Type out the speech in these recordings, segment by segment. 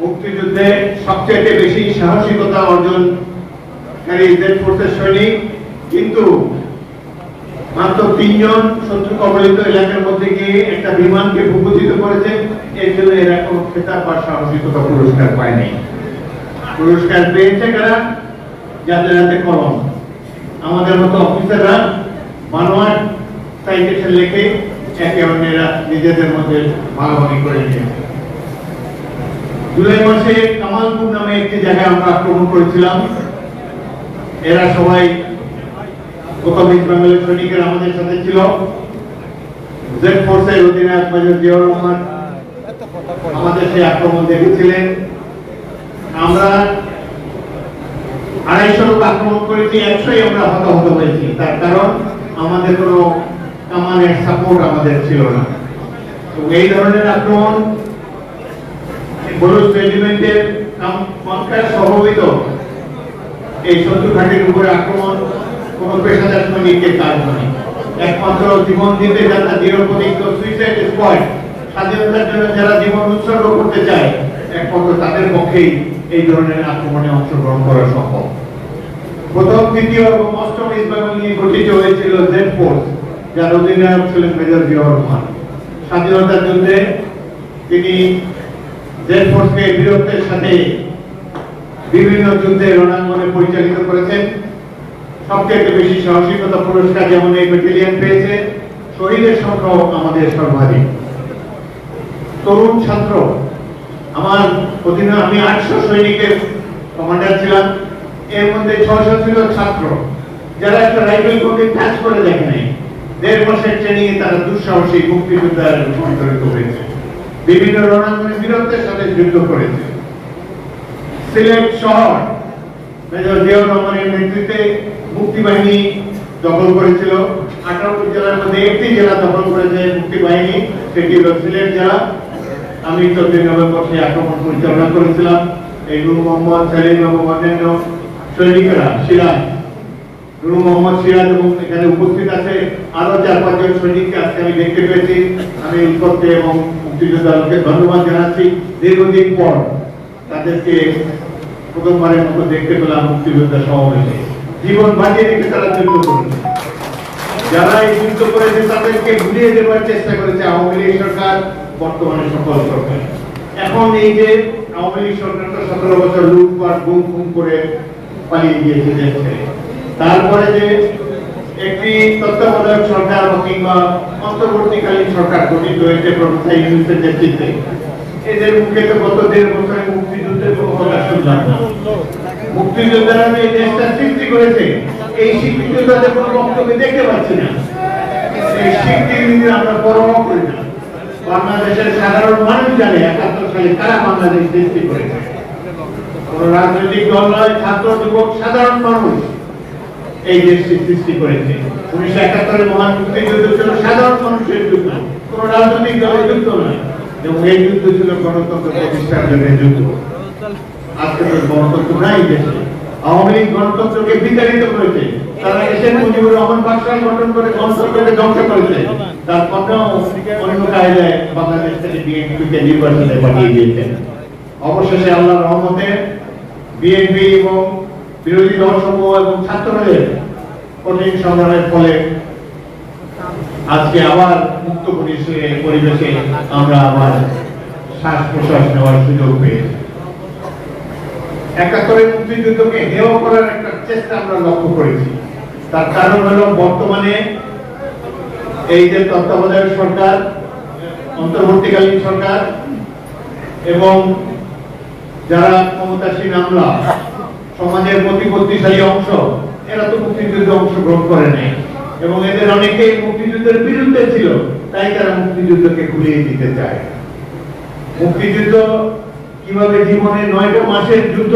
মুক্তিযুদ্ধে সবচেয়ে বেশি সাহসিকতা অর্জন সৈনিক, কিন্তু মাত্র তিনজন শত্রু কবলিত এলাকার মধ্যে গিয়ে একটা বিমানকে ভূপতিত করেছে। এর জন্য এরা কোনো খেতাব বা সাহসিকতা পুরস্কার পায়নি। পুরস্কার পেয়েছে কারা? যাদের হাতে কলম। আমাদের মতো অফিসাররা মানোয়ার সাইটেশন লিখে একে অন্যেরা নিজেদের মধ্যে ভাগাভাগি করে নিয়েছে জুলাই মাসে কামালপুর নামে একটি জায়গায় আমরা আক্রমণ করেছিলাম। এরা সবাই সৈনিকের আমাদের সাথে ছিল। জেড ফোর্সের অধিনায়ক মেজর জিয়াউর রহমান আমাদের সেই আক্রমণ দেখেছিলেন। আমরা আড়াইশো লোক আক্রমণ করেছি, একশোই আমরা হতাহত হয়েছি। তার কারণ আমাদের কোনো কামানের সাপোর্ট আমাদের ছিল না। তো এই ধরনের আক্রমণ বলুন রেজিমেন্টের কনফার সমবেত এই শত্রু ঘাটির উপরে আক্রমণ, কোন পেশাদার সৈনিকের কাজ নয়। একমাত্র জীবন দিতে যারা নিরপদিত সুইসাইড স্পট স্বাধীনতার জন্য যারা জীবন উৎসর্গ করতে চায়, একমাত্র তাদের পক্ষেই এই ধরনের আক্রমণে অংশগ্রহণ করা সম্ভব। প্রথম তৃতীয় এবং অষ্টম ইসলাম নিয়ে গঠিত হয়েছিল জেড ফোর্স, যার অধিনায়ক ছিলেন মেজর জিয়াউর রহমান। স্বাধীনতার যুদ্ধে তিনি জেড বীরত্বের সাথে বিভিন্ন যুদ্ধে রণাঙ্গনে পরিচালিত করেছেন। সবচেয়ে বেশি সাহসিকতা পুরস্কার যেমন এই ব্যাটালিয়ন পেয়েছে, শহীদের সংখ্যাও আমাদের সর্বাধিক। তরুণ ছাত্র, আমার অধীনে আমি আটশো সৈনিকের কমান্ডার ছিলাম। এর মধ্যে ছশো ছিল ছাত্র। যারা একটা রাইফেল কোর্টে কাজ করে দেখে নাই, দেড় মাসের ট্রেনিং তারা দুঃসাহসী মুক্তিযোদ্ধার রূপান্তরিত হয়েছে। বিভিন্ন রণাঙ্গনে বীরত্বের সাথে যুদ্ধ করেছে। সিলেট শহর, মেজর জিয়াউর রহমানের নেতৃত্বে মুক্তি বাহিনী দখল করেছিল। আঠারোটি জেলার মধ্যে একটি জেলা দখল করেছে মুক্তি বাহিনী সেটি হল সিলেট জেলা। আমি চোদ্দই নভেম্বর সেই আক্রমণ পরিচালনা করেছিলাম। এই নূর মোহাম্মদ সালিম এবং অন্যান্য সৈনিকেরা, সিরাজ। নূর মোহাম্মদ সিরাজ এবং এখানে উপস্থিত আছে আরও চার পাঁচজন সৈনিককে আজকে আমি দেখতে পেয়েছি। আমি উৎপত্তি এবং ধন্যবাদ জানাচ্ছি। দীর্ঘদিন পর তাদেরকে প্রথমবারের মতো দেখতে পেলাম মুক্তিযোদ্ধা সমাবেশে। জীবন বাঁচিয়ে রেখে তারা যুদ্ধ করেছে। যারা এই যুদ্ধ করেছে, তাদেরকে দেওয়ার চেষ্টা করেছে আওয়ামী লীগ সরকার, বর্তমানে সফল সরকার। এখন এই যে আওয়ামী লীগ সরকার তো সতেরো বছর লুটপাট, গুম করে পালিয়ে গিয়েছে দেশ। তারপরে যে একটি তত্ত্বাবধায়ক সরকার কিংবা অন্তর্বর্তীকালীন সরকার গঠিত হয়েছে প্রফেসর ইউনুসের নেতৃত্বে। এদের মুখে তো গত দেড় বছরে মুক্তিযুদ্ধের কোনো কথা শুনলাম মুক্তিযোদ্ধারা যে দেশটা সৃষ্টি করেছে, এই স্বীকৃতি তাদের কোনো বক্তব্য দেখতে পাচ্ছি না। এই স্বীকৃতি আমরা পরোয়া করি না। বাংলাদেশের সাধারণ মানুষ জানে একাত্তর সালে কারা বাংলাদেশ সৃষ্টি করেছে। কোন রাজনৈতিক দল নয়, ছাত্র, যুবক, সাধারণ মানুষ। এই দেশটি সৃষ্টি করেছে। উনিশশো একাত্তরের মহান মুক্তিযুদ্ধ ছিল সাধারণ মানুষের যুদ্ধ কোন রাজনৈতিক দলের যুদ্ধ নয়। এবং এই যুদ্ধ ছিল গণতন্ত্র প্রতিষ্ঠার জন্য যুদ্ধ। আজকে গণতন্ত্র নাই দেশে। আওয়ামী লীগ গণতন্ত্রকে বিতাড়িত করেছে। তারা এসে মুজিবুর রহমান গঠন করে গণতন্ত্রকে ধ্বংস করেছে। তার কায়দায় বাংলাদেশ থেকে বিএনপিকে নির্বাচনে পাঠিয়ে দিয়েছেন। অবশেষে আল্লাহর রহমতে বিএনপি এবং বিরোধী দল সমূহ এবং ছাত্রদের কঠিন সংগ্রামের ফলে আজকে আবার মুক্ত পরিবেশে আমরা আবার শ্বাস প্রশ্বাস নেওয়ার সুযোগ পেয়েছি। একাত্তরের মুক্তিযুদ্ধকে হেয় করার একটা চেষ্টা আমরা লক্ষ্য করেছি। তার কারণ হলো বর্তমানে এই যে তত্ত্বাবধায়ক সরকার, অন্তর্বর্তীকালীন সরকার এবং যারা ক্ষমতাসীন আমলা, সমাজের প্রতিপত্তিশালী অংশ এরা তো মুক্তিযুদ্ধে অংশগ্রহণ করে নাই। এবং এদের অনেকেই মুক্তিযুদ্ধের বিরুদ্ধে ছিল, তাই তারা মুক্তিযুদ্ধকে ঘুরিয়ে দিতে চায়। মুক্তিযুদ্ধ কীভাবে জীবনে নয়টা মাসের যুদ্ধ?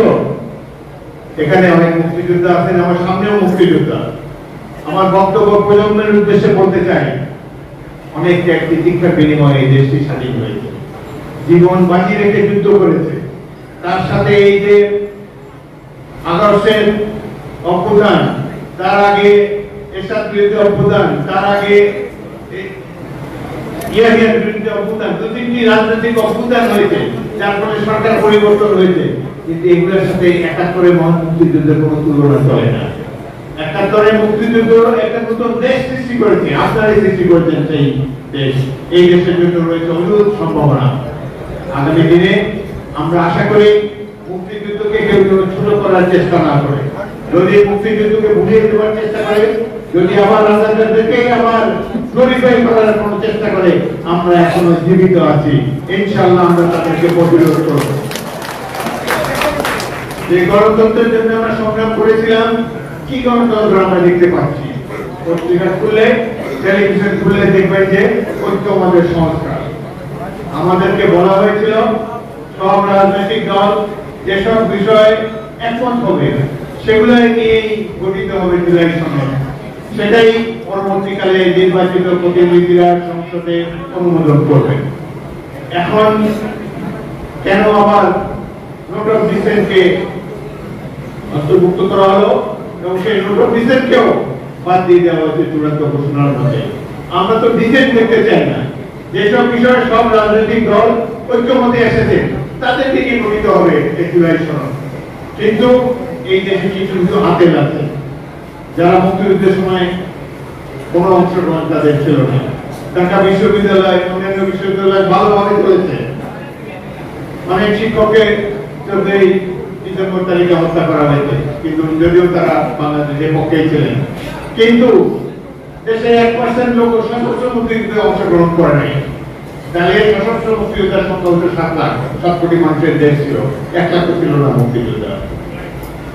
এখানে অনেক মুক্তিযোদ্ধা আছেন, আমার সামনেও মুক্তিযোদ্ধা। আমার বক্তব্য প্রজন্মের উদ্দেশ্যে বলতে চাই অনেক ব্যক্তি শিক্ষার বিনিময়ে এই দেশটি স্বাধীন হয়েছে। জীবন বাঁচিয়ে রেখে যুদ্ধ করেছে। তার সাথে এই যে আদর্শের অভ্যুত্থান। তার আগে এরশাদ বিরুদ্ধে অভ্যুত্থান, তার আগে ইয়াহিয়ার বিরুদ্ধে অভ্যুত্থান। দু তিনটি রাজনৈতিক অভ্যুত্থান হয়েছে, যার ফলে সরকার পরিবর্তন হয়েছে। কিন্তু এগুলোর সাথে একাত্তরে মহান মুক্তিযুদ্ধের কোনো তুলনা চলে না। একাত্তরে মুক্তিযুদ্ধ একটা নতুন দেশ সৃষ্টি করেছে আপনারাই সৃষ্টি করেছেন সেই দেশ। এই দেশের জন্য রয়েছে অদ্ভুত সম্ভাবনা। আগামী দিনে আমরা আশা করি মুক্তিযুদ্ধকে কেউ কেউ ছোট করার চেষ্টা না করে। যদি মুক্তিযুদ্ধকে ভুলিয়ে দেওয়ার চেষ্টা করে, যদি আবার রাজাদেরকে আবার গ্লোরিফাই করার কোনো চেষ্টা করে, আমরা এখনও জীবিত আছি। ইনশাআল্লাহ আমরা তাদেরকে প্রতিরোধ করব। যে গণতন্ত্রের জন্য আমরা সংগ্রাম করেছিলাম, কি গণতন্ত্র আমরা দেখতে পাচ্ছি? পত্রিকা খুললে টেলিভিশন খুললে দেখবেন যে ঐক্য আমাদের সংস্কার। আমাদেরকে বলা হয়েছিল, সব রাজনৈতিক দল যেসব বিষয় একমত হবে। সেগুলো নিয়েই গঠিত হবে জুলাই সনদ। সেটাই পরবর্তীকালে নির্বাচিত প্রতিনিধিরা সংসদে অনুমোদন করবে এখন কেন আবার নোট অফ ডিসেন্টকে অন্তর্ভুক্ত করা হলো এবং সেই নোট অফ ডিসেন্টকেও বাদ দিয়ে দেওয়া হয়েছে চূড়ান্ত ঘোষণার মধ্যে? আমরা তো ডিসেন্ট দেখতে চাই না। যেসব বিষয়ে সব রাজনৈতিক দল ঐক্যমতে এসেছে তাদের দিকে গঠিত হবে এই জুলাই সনদ? কিন্তু এই দেশে কিছু কিছু হাতে আছে যারা মুক্তিযুদ্ধের সময় কোনো অংশগ্রহণ তাদের ছিল না। ঢাকা বিশ্ববিদ্যালয়, অন্যান্য বিশ্ববিদ্যালয় ভালোভাবে চলেছে। অনেক শিক্ষককে চোদ্দই ডিসেম্বর তারিখে হত্যা করা হয়েছে। কিন্তু যদিও তারা বাংলাদেশের পক্ষেই ছিলেন। কিন্তু দেশে এক পার্সেন্ট লোক সশস্ত্র মুক্তিযুদ্ধে অংশগ্রহণ করে নাই। তাহলে সশস্ত্র মুক্তিযোদ্ধার সংখ্যা হচ্ছে সাত লাখ। সাত কোটি মানুষের দেশ ছিল। এক লাখ ছিল না মুক্তিযোদ্ধা।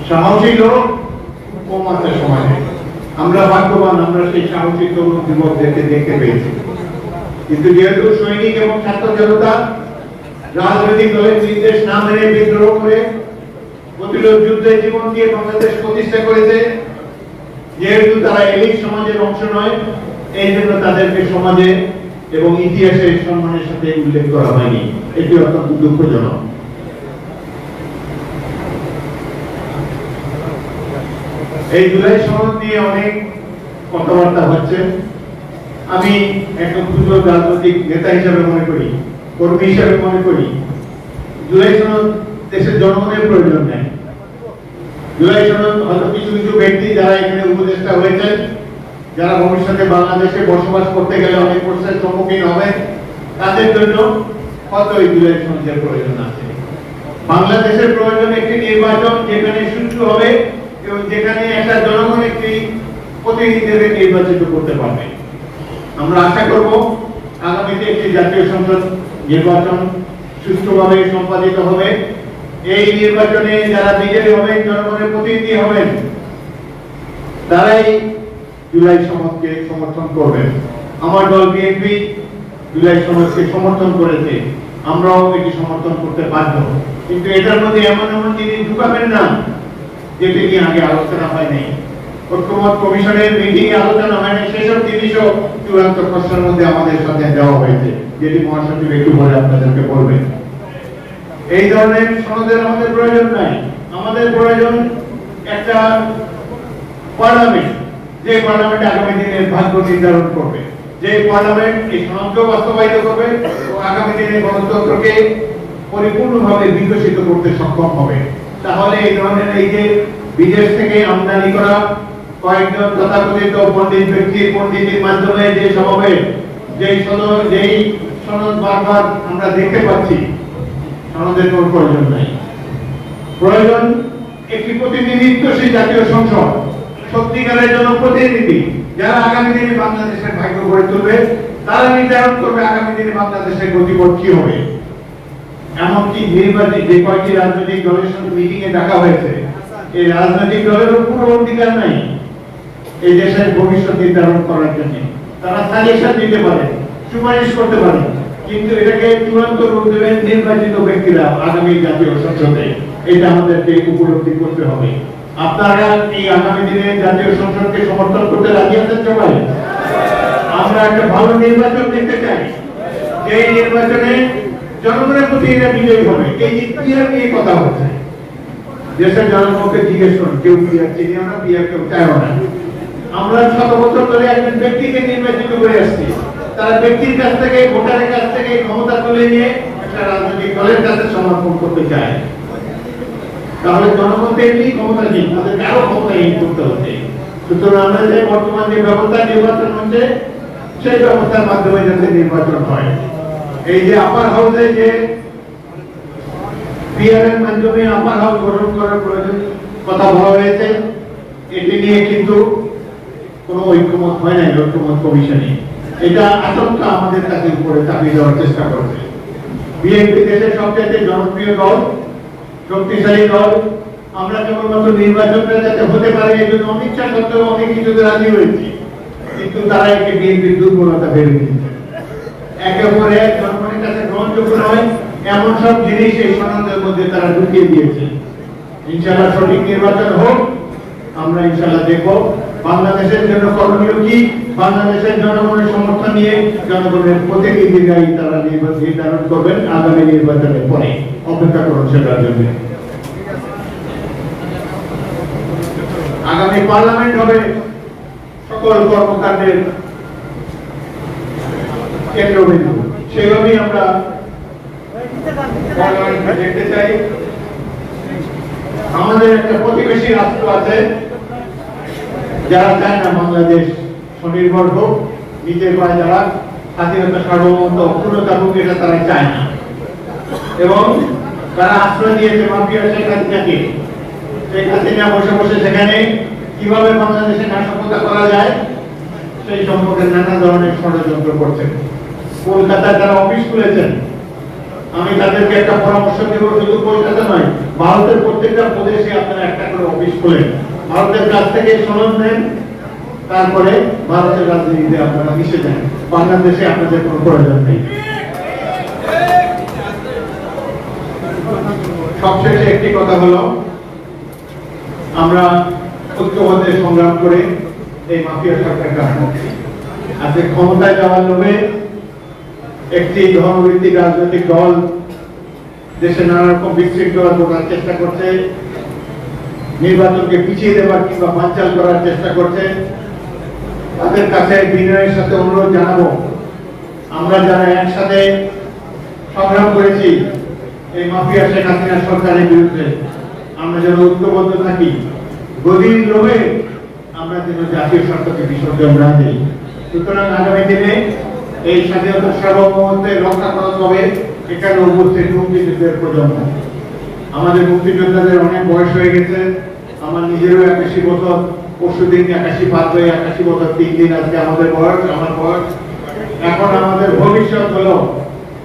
সাহসী লোক, কম আছে সমাজে আমরা ভাগ্যবান, আমরা সেই সাহসী তরুণ যুবকদেরকে দেখতে পেয়েছি। কিন্তু যেহেতু সৈনিক এবং ছাত্র জনতা রাজনৈতিক দলের নির্দেশ না মেনে বিদ্রোহ করে প্রতিরোধ যুদ্ধে জীবন দিয়ে বাংলাদেশ প্রতিষ্ঠা করেছে, যেহেতু তারা এলিট সমাজের অংশ নয়, এই জন্য তাদেরকে সমাজে এবং ইতিহাসে সম্মানের সাথে উল্লেখ করা হয়নি। এটি অত্যন্ত দুঃখজনক। এই জুলাই সনদ নিয়ে অনেক কথাবার্তা হচ্ছে। আমি একটা ক্ষুদ্র রাজনৈতিক নেতা হিসাবে মনে করি, কর্মী হিসাবে মনে করি, জুলাই সনদ দেশের জনগণের প্রয়োজন নেই। জুলাই সনদ হয়তো কিছু কিছু ব্যক্তি যারা এখানে উপদেষ্টা হয়েছেন, যারা ভবিষ্যতে বাংলাদেশে বসবাস করতে গেলে অনেক প্রশ্নের সম্মুখীন হবেন তাদের জন্য হয়তো এই জুলাই সনদের প্রয়োজন আছে। বাংলাদেশের প্রয়োজন একটি নির্বাচন যেখানে সুষ্ঠু হবে যেখানে একটা জনগণ একটি প্রতিনিধিদের নির্বাচিত করতে পারবে। আমরা আশা করব আগামীতে একটি জাতীয় সংসদ নির্বাচন সুষ্ঠুভাবে সম্পাদিত হবে। এই নির্বাচনে যারা বিজয়ী হবেন, জনগণের প্রতিনিধি হবেন, তারাই জুলাই সমাজকে সমর্থন করবেন আমার দল বিএনপি জুলাই সমাজকে সমর্থন করেছে। আমরাও এটি সমর্থন করতে বাধ্য। কিন্তু এটার মধ্যে এমন এমন জিনিস ঢুকাবেন না যেটি নিয়ে আগে আলোচনা হয়নি। ঐক্যমত কমিশনের মিটিং আলোচনা হয়নি, সেসব জিনিসও চূড়ান্ত প্রশ্নের মধ্যে আমাদের সাথে দেওয়া হয়েছে, যেটি মহাসচিব একটু পরে আপনাদেরকে বলবেন এই ধরনের সনদের আমাদের প্রয়োজন নাই। আমাদের প্রয়োজন একটা পার্লামেন্ট, যে পার্লামেন্ট আগামী দিনের ভাগ্য নির্ধারণ করবে। যে পার্লামেন্ট এই সনদকে বাস্তবায়িত করবে ও আগামী দিনে গণতন্ত্রকে পরিপূর্ণভাবে বিকশিত করতে সক্ষম হবে। তাহলে এই ধরনের এই যে বিদেশ থেকে আমদানি করা কয়েকজন তথাকথিত পণ্ডিত ব্যক্তির পণ্ডিতের মাধ্যমে যে সমাবেশ যেই সনদ যেই সনদ বারবার আমরা দেখতে পাচ্ছি সনদের কোনো প্রয়োজন নাই। প্রয়োজন একটি প্রতিনিধিত্বশীল জাতীয় সংসদ, সত্যিকারের জন্য প্রতিনিধি যারা আগামী দিনে বাংলাদেশের ভাগ্য গড়ে তুলবে, তারা নির্ধারণ করবে আগামী দিনে বাংলাদেশের গতিপথ কি হবে। এমনকি নির্বাচিত যে কয়েকটি রাজনৈতিক দলের সঙ্গে মিটিং এ ডাকা হয়েছে এই রাজনৈতিক দলের কোনো অধিকার নাই। এই দেশের ভবিষ্যৎ নির্ধারণ করার জন্য। তারা সাজেশন দিতে পারে, সুপারিশ করতে পারে, কিন্তু এটাকে চূড়ান্ত রূপ দেবেন নির্বাচিত ব্যক্তিরা আগামী জাতীয় সংসদে। এটা আমাদেরকে উপলব্ধি করতে হবে। আপনারা এই আগামী দিনে জাতীয় সংসদকে সমর্থন করতে রাজি আছেন সবাই? আমরা একটা ভালো নির্বাচন দেখতে চাই। এই নির্বাচনে জনগণের প্রতি এটা বিজয়ী হবে। এই পিয়ার নিয়ে কথা হচ্ছে দেশের জনগণকে জিজ্ঞেস করুন, কেউ পিয়ার চিনিও না পিয়ার কেউ চায়ও না। আমরা শত বছর ধরে একজন ব্যক্তিকে নির্বাচিত করে আসছি। তার ব্যক্তির কাছ থেকে, ভোটারের কাছ থেকে ক্ষমতা তুলে নিয়ে একটা রাজনৈতিক দলের কাছে সমর্পণ করতে চায়। তাহলে জনগণ এমনি ক্ষমতাহীন তাদেরকে আরও ক্ষমতাহীন করতে হচ্ছে সুতরাং আমরা যে বর্তমান যে ব্যবস্থা নির্বাচন হচ্ছে, সেই ব্যবস্থার মাধ্যমে যাতে নির্বাচন হয়। এই যে আপার হাউসে যে পিআরের মাধ্যমে আপার হাউস গঠন করার প্রয়োজন কথা বলা হয়েছে। এটি নিয়ে কিন্তু কোনো ঐক্যমত হয় নাই, ঐক্যমত কমিশনে। এটা আচমকা আমাদের কাছে উপরে চাপিয়ে দেওয়ার চেষ্টা করছে বিএনপি দেশের সবচেয়ে জনপ্রিয় দল, শক্তিশালী দল। আমরা কেবলমাত্র নির্বাচনটা যাতে হতে পারে এই জন্য অনিচ্ছা সত্ত্বেও অনেক কিছুতে রাজি হয়েছি। কিন্তু তারা একে বিএনপির দুর্বলতা ভেবে নিয়েছে একে অপরে জনগণের কাছে গ্রহণযোগ্য নয়। এমন সব জিনিস এই সনদের মধ্যে তারা ঢুকিয়ে দিয়েছে। ইনশাআল্লাহ সঠিক নির্বাচন হোক, আমরা ইনশাআল্লাহ দেখব। বাংলাদেশের জন্য করণীয় কি? বাংলাদেশের জনগণের সমর্থন নিয়ে জনগণের প্রতিনিধি গাই তারা নির্ধারণ করবেন আগামী নির্বাচনের পরে। অপেক্ষা করুন সেটার জন্য। আগামী পার্লামেন্ট হবে সকল কর্মকাণ্ডের কেন্দ্রবিন্দু। সেভাবেই আমরা দেখতে চাই, আমাদের একটা প্রতিবেশী রাষ্ট্র আছে, যারা চায় না বাংলাদেশ স্বনির্ভর হোক, নিজের পায়ে যারা স্বাধীনতা সার্বভৌমত্ব অক্ষুণ্ণতা হোক এটা তারা চায় না। এবং তারা আশ্রয় দিয়েছে মাফিয়া শেখ হাসিনাকে। শেখ হাসিনা বসে বসে সেখানে কীভাবে বাংলাদেশে নাশকতা করা যায়, সেই সম্পর্কে নানা ধরনের ষড়যন্ত্র করছেন। কলকাতায় তারা অফিস খুলেছেন। আমি তাদেরকে একটা পরামর্শ দেব, শুধু কলকাতা নয়, ভারতের প্রত্যেকটা প্রদেশে আপনারা একটা করে অফিস খোলেন। ভারতের কাছ থেকে সনদ নেন, তারপরে ভারতের রাজনীতিতে আপনারা মিশে যান। বাংলাদেশে আপনাদের কোনো প্রয়োজন নেই। সবশেষে একটি কথা হলো, আমরা ঐক্যবদ্ধে সংগ্রাম করে এই মাফিয়া সরকারকে আজকে ক্ষমতায় যাওয়ার লোভে একটি ধর্মভিত্তিক রাজনৈতিক দল দেশে নানা রকম বিশৃঙ্খলা করার চেষ্টা করছে, নির্বাচনকে পিছিয়ে দেওয়ার কিংবা বানচাল করার চেষ্টা করছে। তাদের কাছে বিনয়ের সাথে অনুরোধ জানাব। আমরা যারা একসাথে সংগ্রাম করেছি, এই মাফিয়া শেখ হাসিনা সরকারের বিরুদ্ধে, আমরা যেন ঐক্যবদ্ধ থাকি। গদির লোভে আমরা যেন জাতীয় স্বার্থকে বিসর্জন না দিই। সুতরাং আগামী দিনে এই স্বাধীনতা সার্বভৌমত্বের রক্ষা করা হবে এখানে উপস্থিত মুক্তিযুদ্ধের প্রজন্ম। আমাদের মুক্তিযোদ্ধাদের অনেক বয়স হয়ে গেছে। আমার নিজেরও একাশি বছর, পরশু দিন একাশি পাঁচ হয়ে একাশি বছর, তিন দিন আজকে আমাদের বয়স, আমার বয়স। এখন আমাদের ভবিষ্যৎ হলো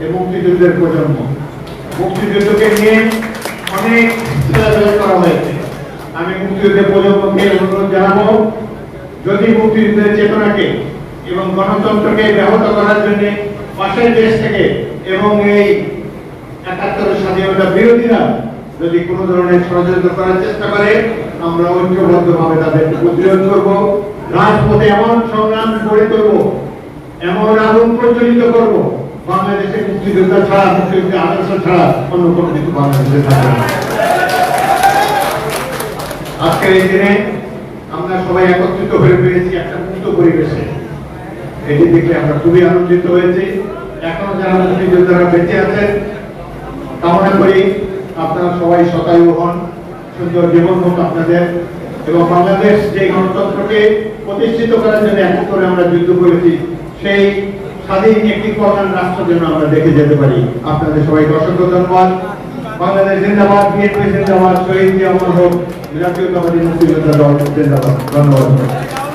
এই মুক্তিযুদ্ধের প্রজন্ম। মুক্তিযুদ্ধকে নিয়ে অনেক করা হয়েছে। আমি মুক্তিযুদ্ধের প্রজন্মকে অনুরোধ জানাব, যদি মুক্তিযুদ্ধের চেতনাকে এবং গণতন্ত্রকে ব্যাহত করার জন্য পাশের দেশ থেকে এবং এই একাত্তরের স্বাধীনতা বিরোধীরা যদি কোন ধরনের ষড়যন্ত্র করার চেষ্টা করে, আমরা ঐক্যবদ্ধ ভাবে তাদেরকে প্রতিরোধ করব, রাজপথে এমন সংগ্রাম গড়ে তুলব, এমন আগুন প্রজ্বলিত করব, বাংলাদেশের মুক্তিযোদ্ধা ছাড়া মুক্তিযুদ্ধের আদর্শ ছাড়া অন্য কোনো কিছু বাংলাদেশে থাকবে আজকের এই দিনে আমরা সবাই একত্রিত হয়ে পেরেছি একটা মুক্ত পরিবেশে। এটি দেখে আমরা খুবই আনন্দিত হয়েছি। এখনও যারা মুক্তিযোদ্ধারা বেঁচে আছেন, কামনা করি আপনারা সবাই শতায়ু হন, সুন্দর জীবন হোক আপনাদের, এবং বাংলাদেশ যে গণতন্ত্রকে প্রতিষ্ঠিত করার জন্য এক করে আমরা যুদ্ধ করেছি, সেই স্বাধীন একটি কল্যাণ রাষ্ট্র যেন আমরা দেখে যেতে পারি। আপনাদের সবাই অসংখ্য ধন্যবাদ। বাংলাদেশ জিন্দাবাদ, বিএনপি জিন্দাবাদ, শহীদ জিয়া হোক জাতীয়তাবাদী মুক্তিযোদ্ধা দল, জিন্দাবাদ। ধন্যবাদ।